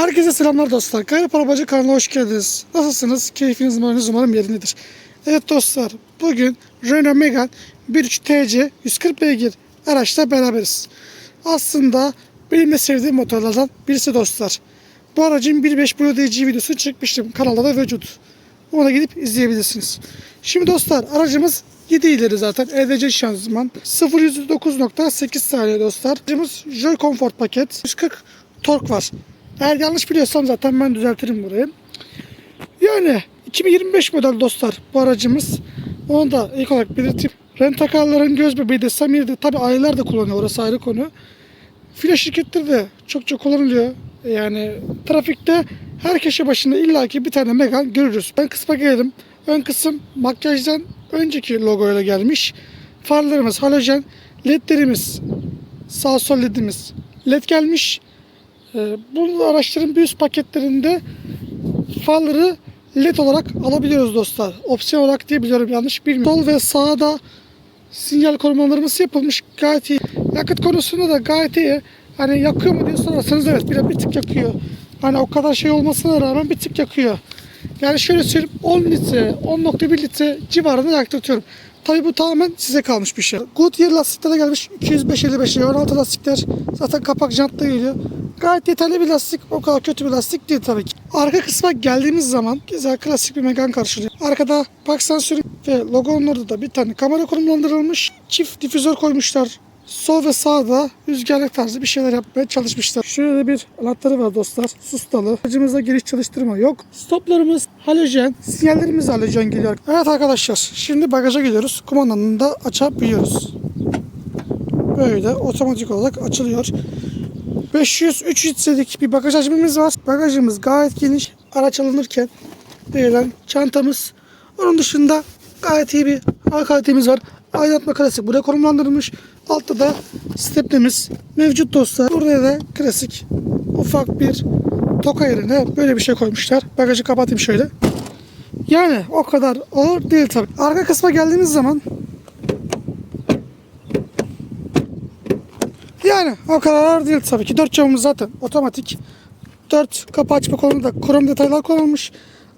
Herkese selamlar dostlar. Kayıp Arabacı kanalına hoş geldiniz. Nasılsınız? Keyfiniz umarım, umarım yerindedir. Evet dostlar, bugün Renault Megane 1.3 TC 140 beygir araçla beraberiz. Aslında benim de sevdiğim motorlardan birisi dostlar. Bu aracın 1.5 Blue DC videosu çekmiştim. Kanalda da mevcut. Ona gidip izleyebilirsiniz. Şimdi dostlar aracımız 7 ileri zaten. EDC şanzıman. 0 109.8 saniye dostlar. Aracımız Joy Comfort paket. 140 tork var. Eğer yanlış biliyorsam zaten ben düzeltirim burayı. Yani 2025 model dostlar bu aracımız. Onu da ilk olarak belirteyim. Rentakarların göz bebeği de Samir'de tabi aileler de kullanıyor orası ayrı konu. Flash şirketleri de çok çok kullanılıyor. Yani trafikte her köşe başında illaki bir tane Megan görürüz. Ön kısma gelelim. Ön kısım makyajdan önceki logoyla gelmiş. Farlarımız halojen, ledlerimiz sağ sol ledimiz led gelmiş. Ee, bu araçların bir üst paketlerinde farları led olarak alabiliyoruz dostlar. Opsiyon olarak diye yanlış bilmiyorum. Sol ve sağda sinyal korumalarımız yapılmış. Gayet iyi. Yakıt konusunda da gayet iyi. Hani yakıyor mu diye sorarsanız evet bir, bir tık yakıyor. Hani o kadar şey olmasına rağmen bir tık yakıyor. Yani şöyle söyleyeyim 10 litre, 10.1 litre civarında yaktırtıyorum. Tabii bu tamamen size kalmış bir şey. Goodyear lastiklere gelmiş 205-55 lira. 16 lastikler zaten kapak jantla geliyor. Gayet yeterli bir lastik. O kadar kötü bir lastik değil tabii ki. Arka kısma geldiğimiz zaman güzel klasik bir Megane karşılıyor. Arkada park sensörü ve logonun orada da bir tane kamera konumlandırılmış. Çift difüzör koymuşlar. Sol ve sağda rüzgarlık tarzı bir şeyler yapmaya çalışmışlar. Şöyle bir anahtarı var dostlar. Sustalı. Aracımızda giriş çalıştırma yok. Stoplarımız halojen. Sinyallerimiz halojen geliyor. Evet arkadaşlar şimdi bagaja gidiyoruz. Kumandanını da açabiliyoruz. Böyle otomatik olarak açılıyor. 500-300 litrelik bir bagaj hacmimiz var. Bagajımız gayet geniş. Araç alınırken verilen çantamız. Onun dışında gayet iyi bir hava kalitemiz var. Aydınlatma klasik buraya konumlandırılmış. Altta da stepnemiz mevcut dostlar. Burada da klasik ufak bir toka yerine böyle bir şey koymuşlar. Bagajı kapatayım şöyle. Yani o kadar ağır değil tabii. Arka kısma geldiğimiz zaman yani o kadar ağır değil tabii ki. Dört camımız zaten otomatik. Dört kapı açma kolunda krom detaylar konulmuş.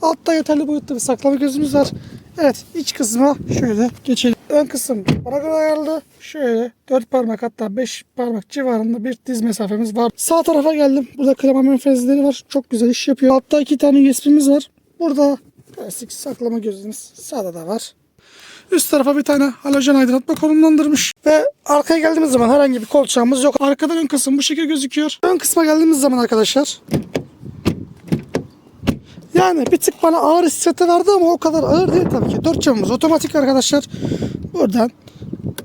Altta yeterli boyutta bir saklama gözümüz var. Evet iç kısma şöyle geçelim. Ön kısım bana göre ayarlı. Şöyle 4 parmak hatta 5 parmak civarında bir diz mesafemiz var. Sağ tarafa geldim. Burada klima menfezleri var. Çok güzel iş yapıyor. Altta iki tane USB'miz var. Burada klasik saklama gözümüz sağda da var. Üst tarafa bir tane halojen aydınlatma konumlandırmış. Ve arkaya geldiğimiz zaman herhangi bir kolçağımız yok. Arkadan ön kısım bu şekilde gözüküyor. Ön kısma geldiğimiz zaman arkadaşlar yani bir tık bana ağır hissiyatı verdi ama o kadar ağır değil tabii ki. Dört camımız otomatik arkadaşlar. Buradan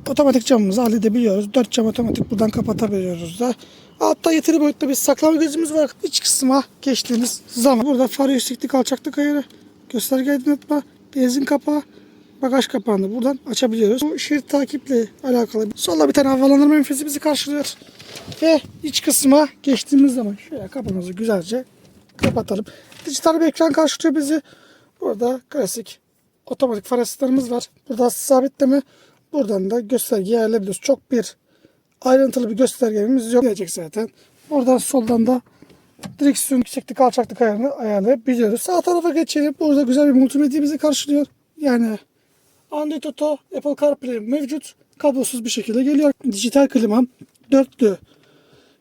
otomatik camımızı halledebiliyoruz. Dört cam otomatik buradan kapatabiliyoruz da. Altta yeteri boyutta bir saklama gözümüz var. İç kısma geçtiğimiz zaman. Burada far yükseklik alçaklık ayarı. Gösterge aydınlatma. Benzin kapağı. Bagaj kapağını buradan açabiliyoruz. Bu şerit takiple alakalı. Solda bir tane havalandırma menfezi bizi karşılıyor. Ve iç kısma geçtiğimiz zaman şöyle kapımızı güzelce kapatalım. Dijital bir ekran karşılıyor bizi. Burada klasik otomatik far asistanımız var. Burada sabitleme. Buradan da göstergeyi ayarlayabiliyoruz. Çok bir ayrıntılı bir göstergemiz yok. Gelecek zaten. Buradan soldan da direksiyon yükseklik alçaklık ayarını ayarlayabiliyoruz. Sağ tarafa geçelim. Burada güzel bir multimedya bizi karşılıyor. Yani Android Auto, Apple CarPlay mevcut. Kablosuz bir şekilde geliyor. Dijital klima, dörtlü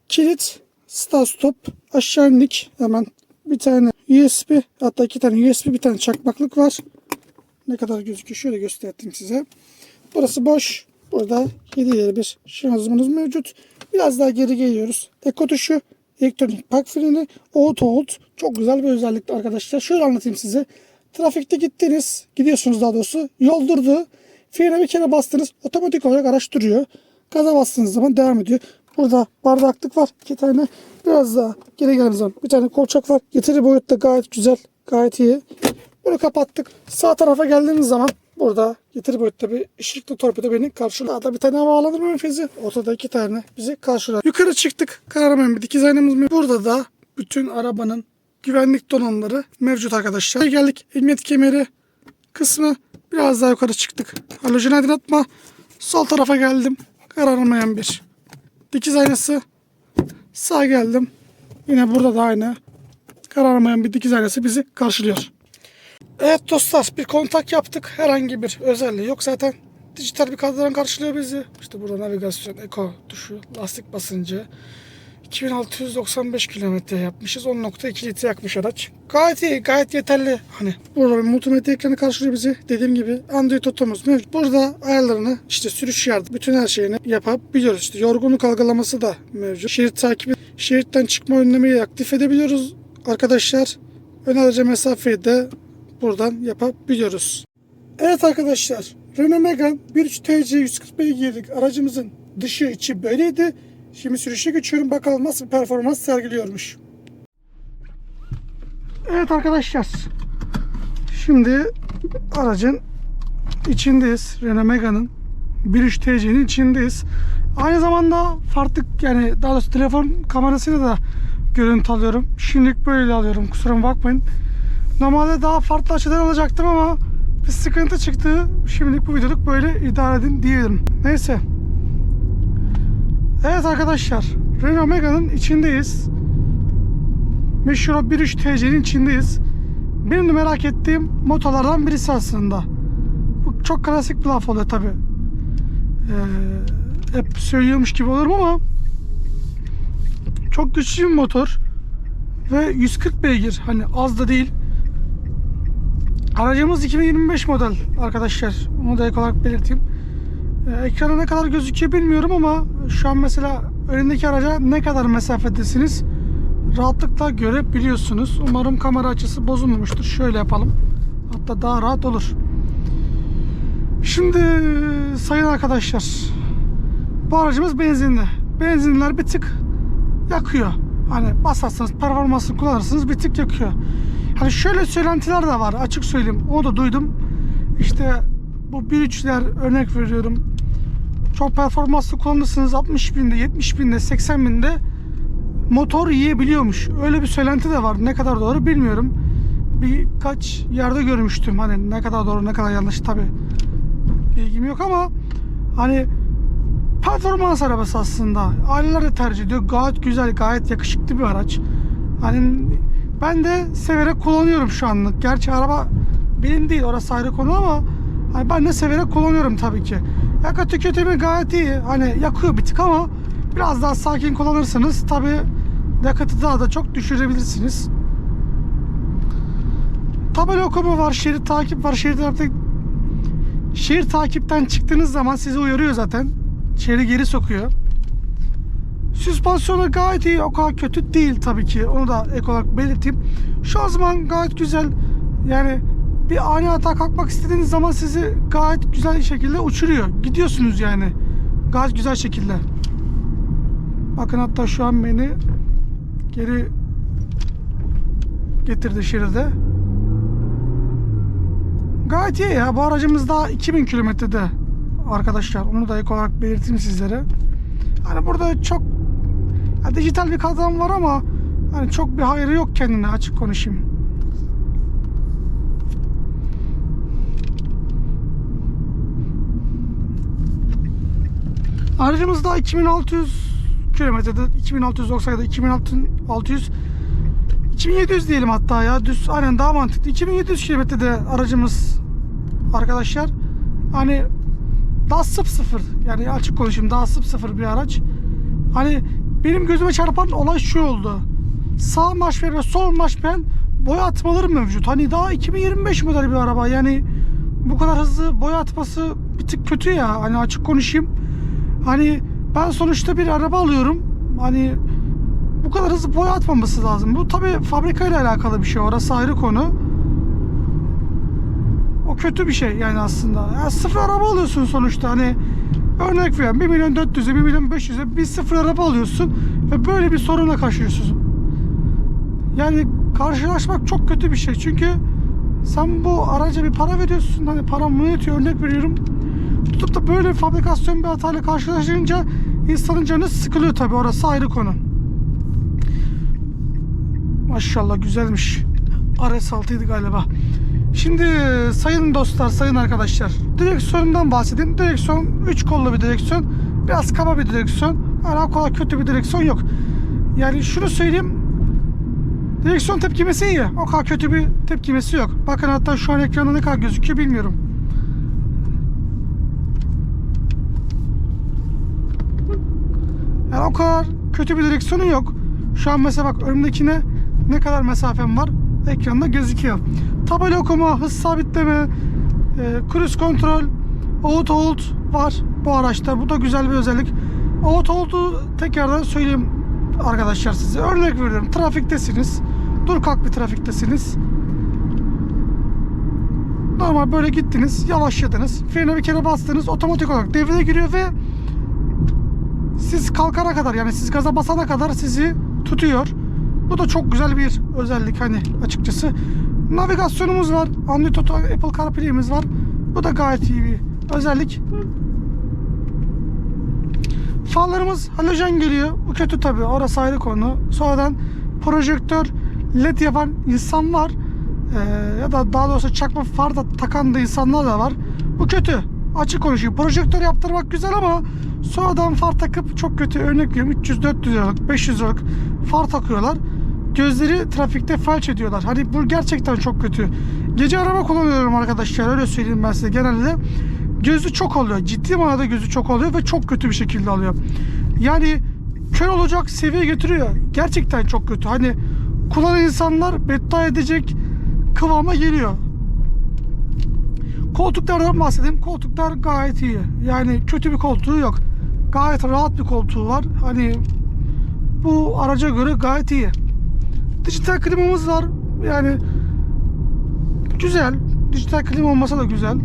kilit, start stop, aşağı indik. Hemen bir tane USB hatta iki tane USB bir tane çakmaklık var. Ne kadar gözüküyor şöyle göstereyim size. Burası boş. Burada 7 ileri bir şanzımanımız mevcut. Biraz daha geri geliyoruz. Eko tuşu, elektronik park freni, auto hold. Çok güzel bir özellik arkadaşlar. Şöyle anlatayım size. Trafikte gittiniz, gidiyorsunuz daha doğrusu. Yol durdu. Frene bir kere bastınız. Otomatik olarak araç duruyor. Gaza bastığınız zaman devam ediyor. Burada bardaklık var. iki tane. Biraz daha geri geldiğimiz zaman bir tane kolçak var. Yeteri boyutta gayet güzel. Gayet iyi. Bunu kapattık. Sağ tarafa geldiğimiz zaman burada yeteri boyutta bir ışıklı torpido beni karşılıyor. Daha da bir tane havalandırma menfezi. Ortada iki tane bizi karşılıyor. Yukarı çıktık. Kahraman bir dikiz aynamız mı? Burada da bütün arabanın güvenlik donanımları mevcut arkadaşlar. Geldik emniyet kemeri kısmı. Biraz daha yukarı çıktık. Halojen aydınlatma. Sol tarafa geldim. Kararmayan bir dikiz aynası. Sağ geldim. Yine burada da aynı kararmayan bir dikiz aynası bizi karşılıyor. Evet dostlar bir kontak yaptık. Herhangi bir özelliği yok zaten. Dijital bir kadran karşılıyor bizi. İşte burada navigasyon, eko tuşu, lastik basıncı. 2695 kilometre yapmışız. 10.2 litre yakmış araç. Gayet iyi, gayet yeterli. Hani burada bir multimedya ekranı karşılıyor bizi. Dediğim gibi Android Auto'muz mevcut. Burada ayarlarını işte sürüş yardım, bütün her şeyini yapabiliyoruz. İşte yorgunluk algılaması da mevcut. Şerit takibi, şeritten çıkma önlemeyi aktif edebiliyoruz arkadaşlar. Ön araca mesafeyi de buradan yapabiliyoruz. Evet arkadaşlar, Renault Megane 1.3 TC 140 beygirlik aracımızın dışı içi böyleydi. Şimdi sürüşe geçiyorum bakalım nasıl bir performans sergiliyormuş. Evet arkadaşlar, şimdi aracın içindeyiz. Renault Megane'ın 1.3 TC'nin içindeyiz. Aynı zamanda farklı yani daha doğrusu telefon kamerasıyla da görüntü alıyorum. Şimdilik böyle alıyorum kusura bakmayın. Normalde daha farklı açıdan alacaktım ama bir sıkıntı çıktı. Şimdilik bu videoluk böyle idare edin diyelim. Neyse. Evet arkadaşlar. Renault Megane'ın içindeyiz. Meşhur o 1.3 TC'nin içindeyiz. Benim de merak ettiğim motolardan birisi aslında. Bu çok klasik bir laf oluyor tabi. Ee, hep söylüyormuş gibi olurum ama çok güçlü bir motor ve 140 beygir hani az da değil. Aracımız 2025 model arkadaşlar. Onu da ek olarak belirteyim. Ee, ekrana ne kadar gözüküyor bilmiyorum ama şu an mesela önündeki araca ne kadar mesafedesiniz rahatlıkla görebiliyorsunuz. Umarım kamera açısı bozulmamıştır. Şöyle yapalım. Hatta daha rahat olur. Şimdi sayın arkadaşlar bu aracımız benzinli. Benzinler bir tık yakıyor. Hani basarsanız performansını kullanırsınız bir tık yakıyor. Hani şöyle söylentiler de var açık söyleyeyim. Onu da duydum. İşte bu 1.3'ler örnek veriyorum. Çok performanslı kullanırsınız 60 binde, 70 binde, 80 binde motor yiyebiliyormuş. Öyle bir söylenti de var. Ne kadar doğru bilmiyorum. Birkaç yerde görmüştüm. Hani ne kadar doğru ne kadar yanlış tabi bilgim yok ama hani performans arabası aslında. Aileler de tercih ediyor. Gayet güzel, gayet yakışıklı bir araç. Hani ben de severek kullanıyorum şu anlık. Gerçi araba benim değil orası ayrı konu ama hani ben de severek kullanıyorum tabii ki. Yakıt tüketimi gayet iyi. Hani yakıyor bir tık ama biraz daha sakin kullanırsanız tabii yakıtı daha da çok düşürebilirsiniz. Tabela okuma var, şerit takip var. Şerit artık şerit takipten çıktığınız zaman sizi uyarıyor zaten. Şeridi geri sokuyor. Süspansiyonu gayet iyi. O kadar kötü değil tabii ki. Onu da ek olarak belirteyim. Şu an zaman gayet güzel. Yani bir ani hata kalkmak istediğiniz zaman sizi gayet güzel şekilde uçuruyor. Gidiyorsunuz yani. Gayet güzel şekilde. Bakın hatta şu an beni geri getirdi şeride. Gayet iyi ya. Bu aracımız daha 2000 kilometrede arkadaşlar. Onu da ek olarak belirteyim sizlere. Hani burada çok ya dijital bir kadran var ama hani çok bir hayrı yok kendine açık konuşayım. Aracımız daha 2600 kilometrede 2690 ya da 2600 2700 diyelim hatta ya düz aynen daha mantıklı. 2700 kilometrede aracımız arkadaşlar. Hani daha sıfır yani açık konuşayım daha sıfır bir araç. Hani benim gözüme çarpan olay şu oldu sağ maşbel ve sol maşbel boya atmaları mevcut hani daha 2025 model bir araba yani bu kadar hızlı boya atması bir tık kötü ya hani açık konuşayım hani ben sonuçta bir araba alıyorum hani bu kadar hızlı boya atmaması lazım. Bu tabi fabrikayla alakalı bir şey. Orası ayrı konu. O kötü bir şey yani aslında. Ya sıfır araba alıyorsun sonuçta. Hani örnek veriyorum 1 milyon 400'e 1 milyon 500'e bir sıfır araba alıyorsun ve böyle bir sorunla karşılaşıyorsun. Yani karşılaşmak çok kötü bir şey. Çünkü sen bu araca bir para veriyorsun. Hani param bunu yetiyor örnek veriyorum. Tutup da böyle bir fabrikasyon bir hatayla karşılaşınca insanın canı sıkılıyor tabi. Orası ayrı konu. Maşallah güzelmiş. RS6'ydı galiba. Şimdi sayın dostlar, sayın arkadaşlar. Direksiyonundan bahsedeyim. Direksiyon 3 kollu bir direksiyon. Biraz kaba bir direksiyon. Yani o kadar kötü bir direksiyon yok. Yani şunu söyleyeyim. Direksiyon tepkimesi iyi. O kadar kötü bir tepkimesi yok. Bakın hatta şu an ekranda ne kadar gözüküyor bilmiyorum. Yani o kadar kötü bir direksiyonu yok. Şu an mesela bak önümdekine ne kadar mesafem var ekranda gözüküyor. Tabela okuma, hız sabitleme, e, cruise kontrol, auto hold var bu araçta. Bu da güzel bir özellik. Auto hold'u tekrardan söyleyeyim arkadaşlar size. Örnek veriyorum. Trafiktesiniz. Dur kalk bir trafiktesiniz. Normal böyle gittiniz, yavaşladınız. Frene bir kere bastınız, otomatik olarak devreye giriyor ve siz kalkana kadar yani siz gaza basana kadar sizi tutuyor. Bu da çok güzel bir özellik hani açıkçası. Navigasyonumuz var. Android Auto, Apple CarPlay'imiz var. Bu da gayet iyi bir özellik. Farlarımız halojen geliyor. Bu kötü tabi. Orası ayrı konu. Sonradan projektör led yapan insan var. Ee, ya da daha doğrusu çakma far da takan da insanlar da var. Bu kötü. Açık konuşayım. Projektör yaptırmak güzel ama sonradan far takıp çok kötü. Örnek veriyorum 300-400 liralık 500 liralık far takıyorlar. Gözleri trafikte felç ediyorlar. Hani bu gerçekten çok kötü. Gece araba kullanıyorum arkadaşlar. Öyle söyleyeyim ben size genelde. Gözü çok oluyor. Ciddi manada gözü çok oluyor ve çok kötü bir şekilde alıyor. Yani kör olacak seviyeye getiriyor. Gerçekten çok kötü. Hani kullanan insanlar beddua edecek kıvama geliyor. Koltuklardan bahsedeyim. Koltuklar gayet iyi. Yani kötü bir koltuğu yok. Gayet rahat bir koltuğu var. Hani bu araca göre gayet iyi. Dijital klimamız var. Yani güzel. Dijital klima olmasa da güzel.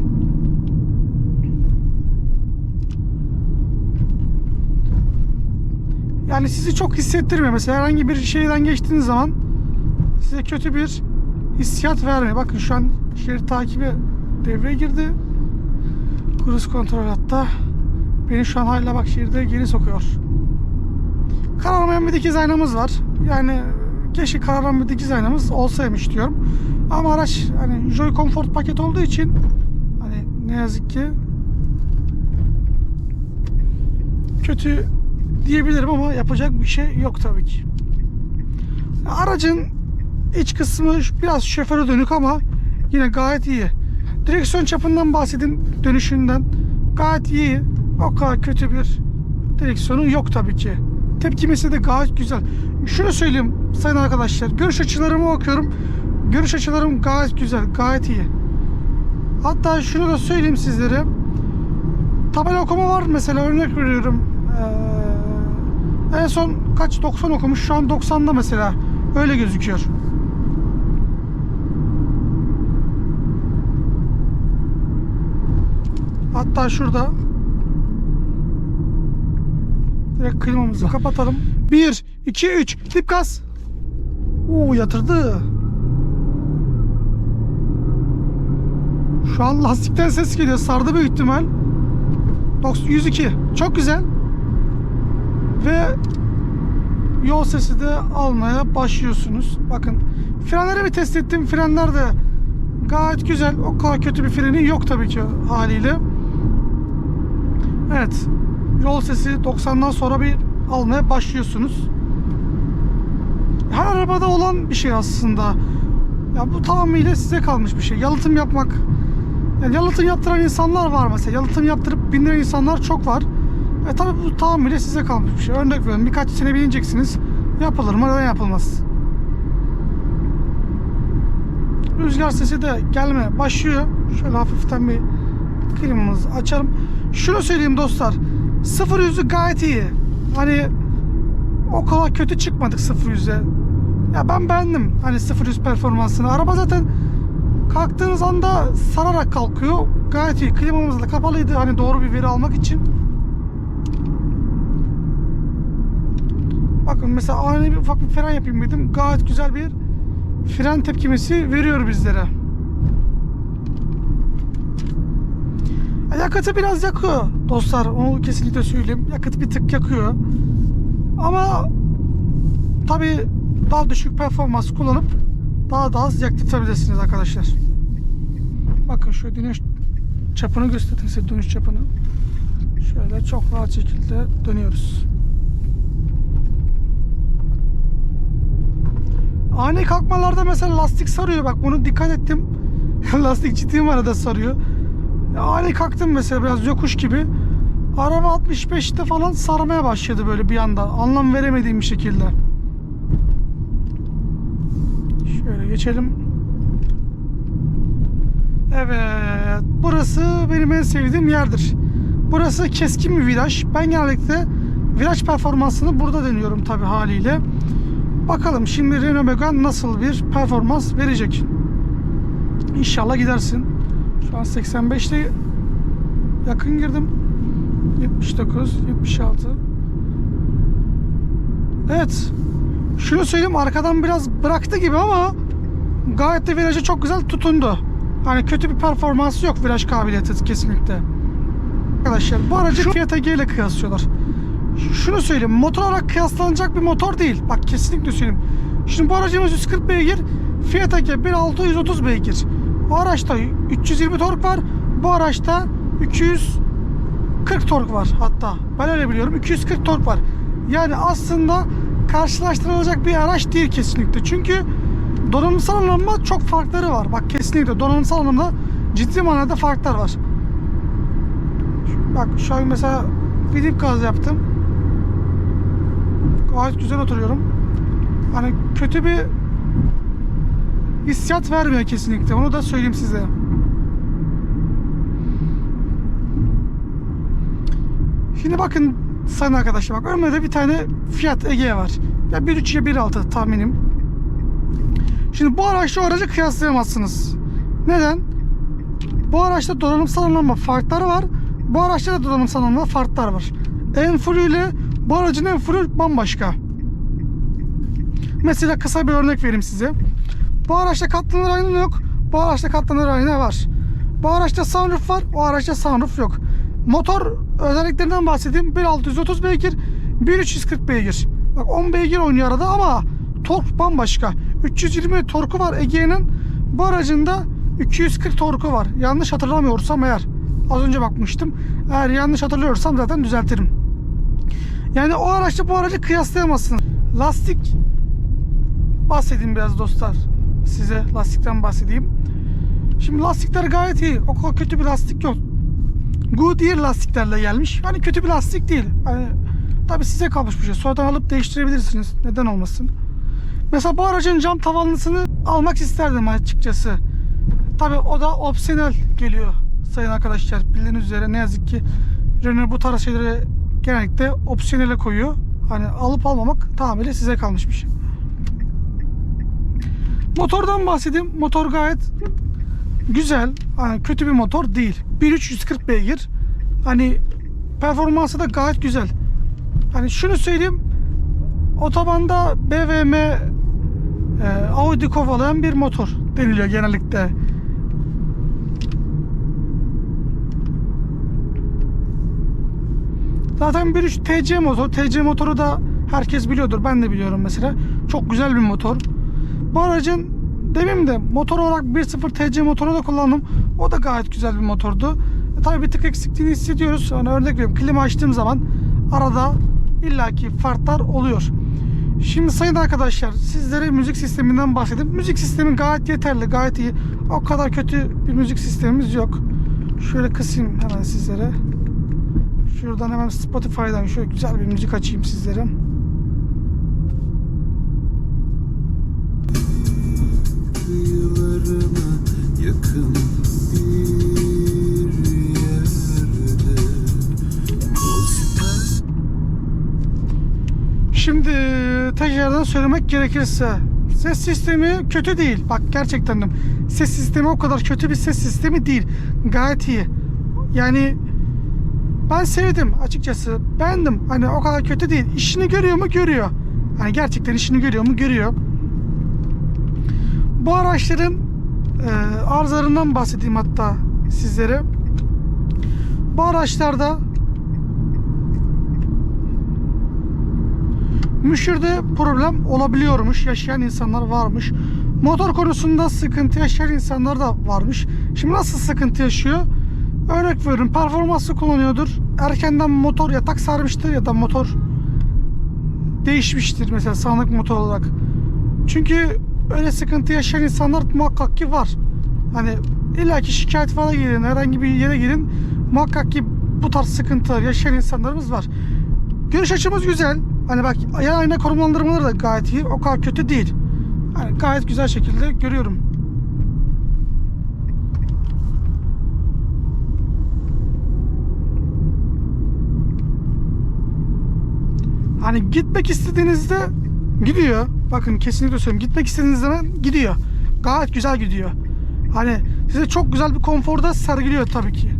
Yani sizi çok hissettirmiyor. Mesela herhangi bir şeyden geçtiğiniz zaman size kötü bir hissiyat vermiyor. Bakın şu an şerit takibi devreye girdi. Cruise kontrol hatta. Beni şu an hala bak şeride geri sokuyor. Kararmayan bir dikiz aynamız var. Yani keşke kararmayan bir dikiz aynamız olsaymış diyorum. Ama araç hani Joy Comfort paket olduğu için hani ne yazık ki kötü diyebilirim ama yapacak bir şey yok tabii ki. Aracın iç kısmı biraz şoföre dönük ama yine gayet iyi. Direksiyon çapından bahsedin dönüşünden. Gayet iyi. O kadar kötü bir direksiyonu yok tabii ki. Tepkimesi de gayet güzel. Şunu söyleyeyim sayın arkadaşlar. Görüş açılarımı bakıyorum. Görüş açılarım gayet güzel. Gayet iyi. Hatta şunu da söyleyeyim sizlere. Tabela okuma var mesela örnek veriyorum. Ee, en son kaç 90 okumuş şu an 90'da mesela öyle gözüküyor. Hatta şurada direkt klimamızı kapatalım. 1 2 3 dip gaz. Oo yatırdı. Şu an lastikten ses geliyor. Sardı büyük ihtimal. 102. Çok güzel. Ve yol sesi de almaya başlıyorsunuz. Bakın frenleri bir test ettim. Frenler de gayet güzel. O kadar kötü bir freni yok tabii ki haliyle. Evet. Yol sesi 90'dan sonra bir almaya başlıyorsunuz. Her arabada olan bir şey aslında. Ya bu tamamıyla size kalmış bir şey. Yalıtım yapmak yani yalıtım yaptıran insanlar var mesela. Yalıtım yaptırıp bindiren insanlar çok var. E tabi bu tamamıyla size kalmış bir şey. Örnek veriyorum birkaç sene bineceksiniz. Yapılır mı? Neden yapılmaz? Rüzgar sesi de gelmeye başlıyor. Şöyle hafiften bir klimamızı açalım. Şunu söyleyeyim dostlar. Sıfır yüzü gayet iyi. Hani o kadar kötü çıkmadık sıfır yüze. Ya ben beğendim hani sıfır yüz performansını. Araba zaten kalktığınız anda sararak kalkıyor. Gayet iyi. Klimamız da kapalıydı hani doğru bir veri almak için. Bakın mesela ani bir ufak bir fren yapayım dedim. Gayet güzel bir fren tepkimesi veriyor bizlere. Yakıtı biraz yakıyor dostlar. Onu kesinlikle söyleyeyim. Yakıt bir tık yakıyor. Ama tabi daha düşük performans kullanıp daha da az yakıtabilirsiniz arkadaşlar. Bakın şu dönüş çapını göstereyim size dönüş çapını. Şöyle çok rahat şekilde dönüyoruz. Ani kalkmalarda mesela lastik sarıyor bak bunu dikkat ettim. lastik ciddi arada sarıyor. Ani kalktım mesela biraz yokuş gibi. Araba 65'te falan sarmaya başladı böyle bir anda. Anlam veremediğim bir şekilde. Şöyle geçelim. Evet. Burası benim en sevdiğim yerdir. Burası keskin bir viraj. Ben genellikle viraj performansını burada deniyorum tabi haliyle. Bakalım şimdi Renault Megane nasıl bir performans verecek. İnşallah gidersin. Şu an 85'te yakın girdim. 79, 76. Evet. Şunu söyleyeyim arkadan biraz bıraktı gibi ama gayet de virajı çok güzel tutundu. Hani kötü bir performansı yok viraj kabiliyeti kesinlikle. Arkadaşlar bu aracı Fiat Ege ile kıyaslıyorlar. Şunu söyleyeyim motor olarak kıyaslanacak bir motor değil. Bak kesinlikle söyleyeyim. Şimdi bu aracımız 140 beygir. Fiat Ege 1630 beygir. Bu araçta 320 tork var. Bu araçta 240 tork var hatta. Ben öyle biliyorum. 240 tork var. Yani aslında karşılaştırılacak bir araç değil kesinlikle. Çünkü donanımsal anlamda çok farkları var. Bak kesinlikle donanımsal anlamda ciddi manada farklar var. Bak şu an mesela gidip gaz yaptım. Gayet güzel oturuyorum. Hani kötü bir hissiyat vermiyor kesinlikle. Onu da söyleyeyim size. Şimdi bakın sayın arkadaşlar bak önümde bir tane Fiat Egea var. Ya 1.3 ya 1.6 tahminim. Şimdi bu araçla o aracı kıyaslayamazsınız. Neden? Bu araçta donanımsal anlamda farkları var. Bu araçta da donanımsal anlamda farklar var. Enfuru ile bu aracın enfuru bambaşka. Mesela kısa bir örnek vereyim size. Bu araçta katlanır ayna yok. Bu araçta katlanır ayna var. Bu araçta sunroof var. O araçta sunroof yok. Motor özelliklerinden bahsedeyim. 1630 beygir, 1340 beygir. Bak 10 beygir oynuyor arada ama tork bambaşka. 320 torku var Ege'nin. Bu aracında 240 torku var. Yanlış hatırlamıyorsam eğer. Az önce bakmıştım. Eğer yanlış hatırlıyorsam zaten düzeltirim. Yani o araçla bu aracı kıyaslayamazsınız. Lastik bahsedeyim biraz dostlar. Size lastikten bahsedeyim. Şimdi lastikler gayet iyi. O kadar kötü bir lastik yok. Goodyear lastiklerle gelmiş. Hani kötü bir lastik değil. Hani tabi size kalmış bir şey. Sonradan alıp değiştirebilirsiniz. Neden olmasın? Mesela bu aracın cam tavanlısını almak isterdim açıkçası. Tabi o da opsiyonel geliyor sayın arkadaşlar. Bildiğiniz üzere ne yazık ki Renault bu tarz şeyleri genellikle opsiyonele koyuyor. Hani alıp almamak tamamıyla size kalmış bir şey. Motordan bahsedeyim. Motor gayet güzel. Hani kötü bir motor değil. 1340 beygir. Hani performansı da gayet güzel. Hani şunu söyleyeyim. Otobanda BVM e, Audi kovalayan bir motor deniliyor genellikle. Zaten 1.3 TC motor. TC motoru da herkes biliyordur. Ben de biliyorum mesela. Çok güzel bir motor. Bu aracın demeyeyim de motor olarak 1.0 TC motoru da kullandım. O da gayet güzel bir motordu. E, tabii bir tık eksikliğini hissediyoruz. Hani örnek veriyorum klima açtığım zaman arada illaki farklar oluyor. Şimdi sayın arkadaşlar sizlere müzik sisteminden bahsedeyim. Müzik sistemi gayet yeterli, gayet iyi. O kadar kötü bir müzik sistemimiz yok. Şöyle kısayım hemen sizlere. Şuradan hemen Spotify'dan şöyle güzel bir müzik açayım sizlere. Kıyılarına yakın bir yerde Şimdi tekrardan söylemek gerekirse ses sistemi kötü değil. Bak gerçekten ses sistemi o kadar kötü bir ses sistemi değil. Gayet iyi. Yani ben sevdim açıkçası. Beğendim. Hani o kadar kötü değil. İşini görüyor mu? Görüyor. Hani gerçekten işini görüyor mu? Görüyor. Bu araçların e, arızalarından bahsedeyim hatta sizlere. Bu araçlarda Müşürde problem olabiliyormuş. Yaşayan insanlar varmış. Motor konusunda sıkıntı yaşayan insanlar da varmış. Şimdi nasıl sıkıntı yaşıyor? Örnek veriyorum. Performanslı kullanıyordur. Erkenden motor yatak sarmıştır ya da motor değişmiştir mesela sağlık motor olarak. Çünkü öyle sıkıntı yaşayan insanlar muhakkak ki var. Hani illaki şikayet falan girin, herhangi bir yere girin. Muhakkak ki bu tarz sıkıntılar yaşayan insanlarımız var. Görüş açımız güzel. Hani bak yan ayna konumlandırmaları da gayet iyi. O kadar kötü değil. Hani gayet güzel şekilde görüyorum. Hani gitmek istediğinizde gidiyor. Bakın kesinlikle söylüyorum. Gitmek istediğiniz zaman gidiyor. Gayet güzel gidiyor. Hani size çok güzel bir konforda sergiliyor tabii ki.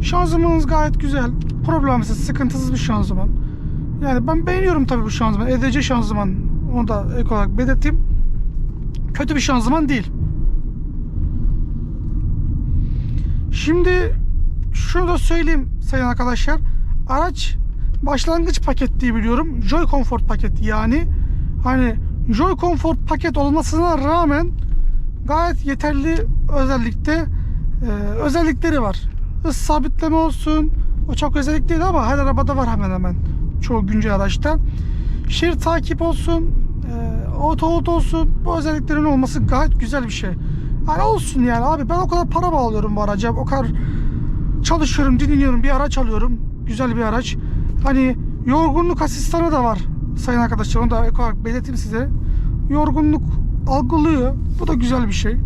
Şanzımanınız gayet güzel. Problemsiz, sıkıntısız bir şanzıman. Yani ben beğeniyorum tabii bu şanzıman. EDC şanzıman. Onu da ek olarak belirteyim. Kötü bir şanzıman değil. Şimdi şunu da söyleyeyim sayın arkadaşlar. Araç başlangıç paket diye biliyorum. Joy Comfort paket yani. Hani Joy Comfort paket olmasına rağmen gayet yeterli özellikte e, özellikleri var. Hız sabitleme olsun. O çok özellik değil ama her arabada var hemen hemen. Çoğu güncel araçta. Şerit takip olsun. E, auto hold olsun. Bu özelliklerin olması gayet güzel bir şey. Hani olsun yani abi ben o kadar para bağlıyorum bu araca. O kadar çalışıyorum, dinleniyorum. Bir araç alıyorum. Güzel bir araç. Hani yorgunluk asistanı da var sayın arkadaşlar. Onu da ek olarak belirteyim size. Yorgunluk algılıyor. Bu da güzel bir şey.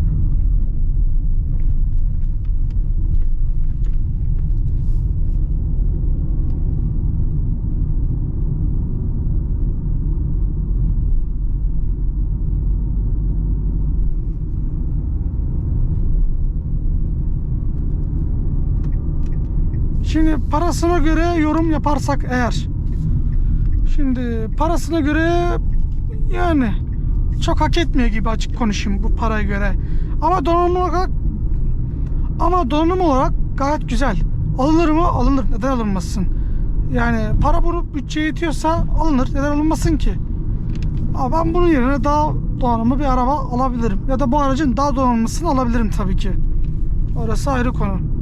Şimdi parasına göre yorum yaparsak eğer. Şimdi parasına göre yani çok hak etmiyor gibi açık konuşayım bu paraya göre. Ama donanım olarak ama donanım olarak gayet güzel. Alınır mı? Alınır. Neden alınmasın? Yani para bunu bütçeye yetiyorsa alınır. Neden alınmasın ki? Ama ben bunun yerine daha donanımlı bir araba alabilirim. Ya da bu aracın daha donanımlısını alabilirim tabii ki. Orası ayrı konu.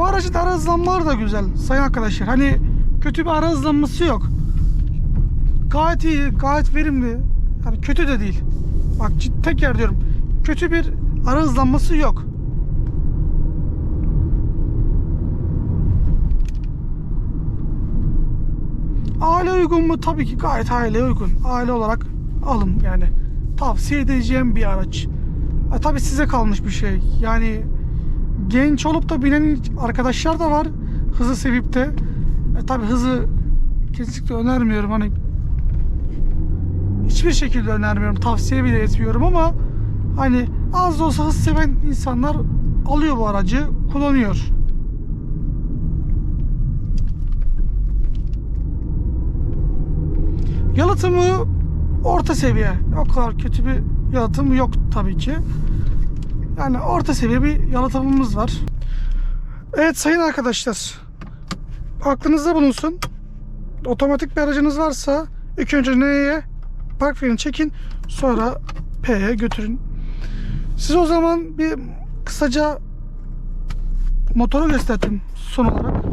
Bu aracın ara da güzel sayın arkadaşlar. Hani kötü bir ara yok. Gayet iyi, gayet verimli. Yani kötü de değil. Bak tekrar diyorum. Kötü bir ara yok. Aile uygun mu? Tabii ki gayet aile uygun. Aile olarak alın yani. Tavsiye edeceğim bir araç. E, tabii size kalmış bir şey. Yani genç olup da binen arkadaşlar da var. Hızı sevip de. E, tabii hızı kesinlikle önermiyorum. Hani hiçbir şekilde önermiyorum. Tavsiye bile etmiyorum ama hani az da olsa hız seven insanlar alıyor bu aracı, kullanıyor. Yalıtımı orta seviye. O kadar kötü bir yalıtım yok tabii ki. Yani orta seviye bir yalıtımımız var. Evet sayın arkadaşlar. Aklınızda bulunsun. Otomatik bir aracınız varsa ilk önce N'ye park freni çekin. Sonra P'ye götürün. Size o zaman bir kısaca motoru gösterdim son olarak.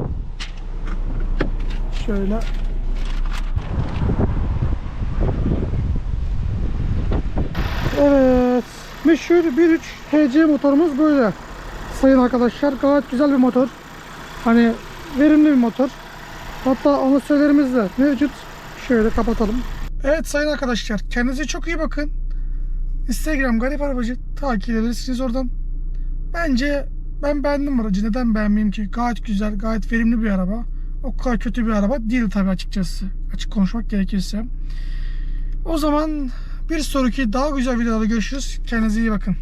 Şöyle. Evet. Meşhur 1.3 HC motorumuz böyle. Sayın arkadaşlar gayet güzel bir motor. Hani verimli bir motor. Hatta anonsörlerimiz de mevcut. Şöyle kapatalım. Evet sayın arkadaşlar kendinize çok iyi bakın. Instagram garip arabacı takip edebilirsiniz oradan. Bence ben beğendim aracı. Neden beğenmeyeyim ki? Gayet güzel, gayet verimli bir araba. O kadar kötü bir araba değil tabii açıkçası. Açık konuşmak gerekirse. O zaman bir sonraki daha güzel videoda görüşürüz. Kendinize iyi bakın.